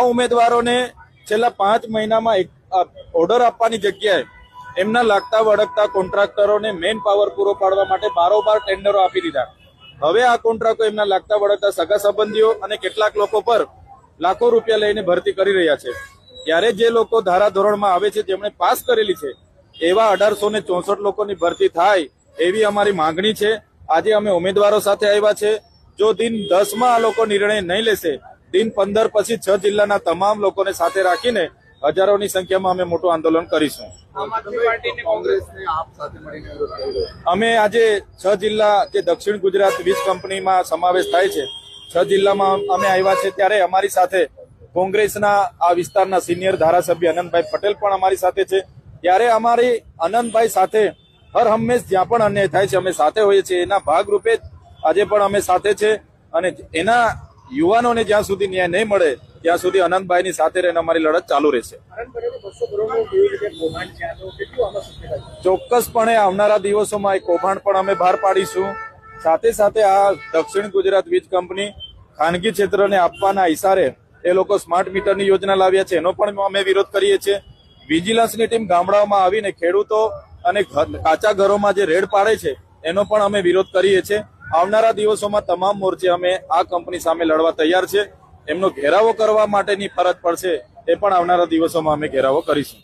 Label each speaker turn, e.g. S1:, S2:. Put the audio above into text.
S1: આ ઉમેદવારોને છેલ્લા પાંચ મહિનામાં એક ઓર્ડર આપવાની જગ્યાએ એમના લાગતા વળગતા કોન્ટ્રાક્ટરોને મેન પાવર પૂરો પાડવા માટે બારોબાર ટેન્ડરો આપી દીધા. હવે આ કોન્ટ્રાક્ટો એમના લાગતા વળગતા સગા સંબંધીઓ અને કેટલાક લોકો પર લાખો રૂપિયા લઈને ભરતી કરી રહ્યા છે. ત્યારે જે લોકો ધારાધોરણમાં આવે છે જેમણે પાસ કરેલી છે, એવા અઢારસો ને ચોસઠ લોકોની ભરતી થાય એવી અમારી માંગણી છે. આજે અમે ઉમેદવારો સાથે આવ્યા છે. જો દિન દસમાં આ લોકો નિર્ણય નહીં લેશે દિન પંદર પછી છ જિલ્લાના તમામ લોકોને સાથે રાખીને હજારોની સંખ્યામાં અમે મોટું આંદોલન કરીશું. અમે આજે છ જિલ્લા જે દક્ષિણ ગુજરાત વીજ કંપનીમાં સમાવેશ થાય છે. છ જિલ્લામાં અમે આવ્યા છે ત્યારે અમારી સાથે કોંગ્રેસના આ વિસ્તારના સિનિયર ધારાસભ્ય અનંતભાઈ પટેલ પણ અમારી સાથે છે. ત્યારે અમારી અનંતભાઈ સાથે હર હંમેશ જ્યાં પણ અન્યાય થાય છે અમે સાથે હોઈએ છીએ. એના ભાગરૂપે આજે પણ અમે સાથે છે. અને એના યુવાનોને જ્યાં સુધી ન્યાય નહીં મળે, ત્યાં સુધી અનંતભાઈની સાથે રહીને અમારી લડત ચાલુ રહેશે. ચોક્કસપણે આવનારા દિવસોમાં એક કૌભાંડ પણ અમે બહાર પાડીશું. સાથે સાથે આ દક્ષિણ ગુજરાત વીજ કંપની ખાનગી ક્ષેત્રને આપવાના ઇશારે એ લોકો સ્માર્ટ મીટરની યોજના લાવ્યા છે. એનો પણ અમે વિરોધ કરીએ છીએ. વિજિલન્સની ટીમ ગામડાઓમાં આવીને ખેડૂતો અને કાચા ઘરોમાં જે રેડ પાડે છે, એનો પણ અમે વિરોધ કરીએ છીએ. આવનારા દિવસોમાં તમામ મોરચે અમે આ કંપની સામે લડવા તૈયાર છે. એમનો ઘેરાવો કરવા માટેની ફરજ પડશે એ પણ આવનારા દિવસોમાં અમે ઘેરાવો કરીશું.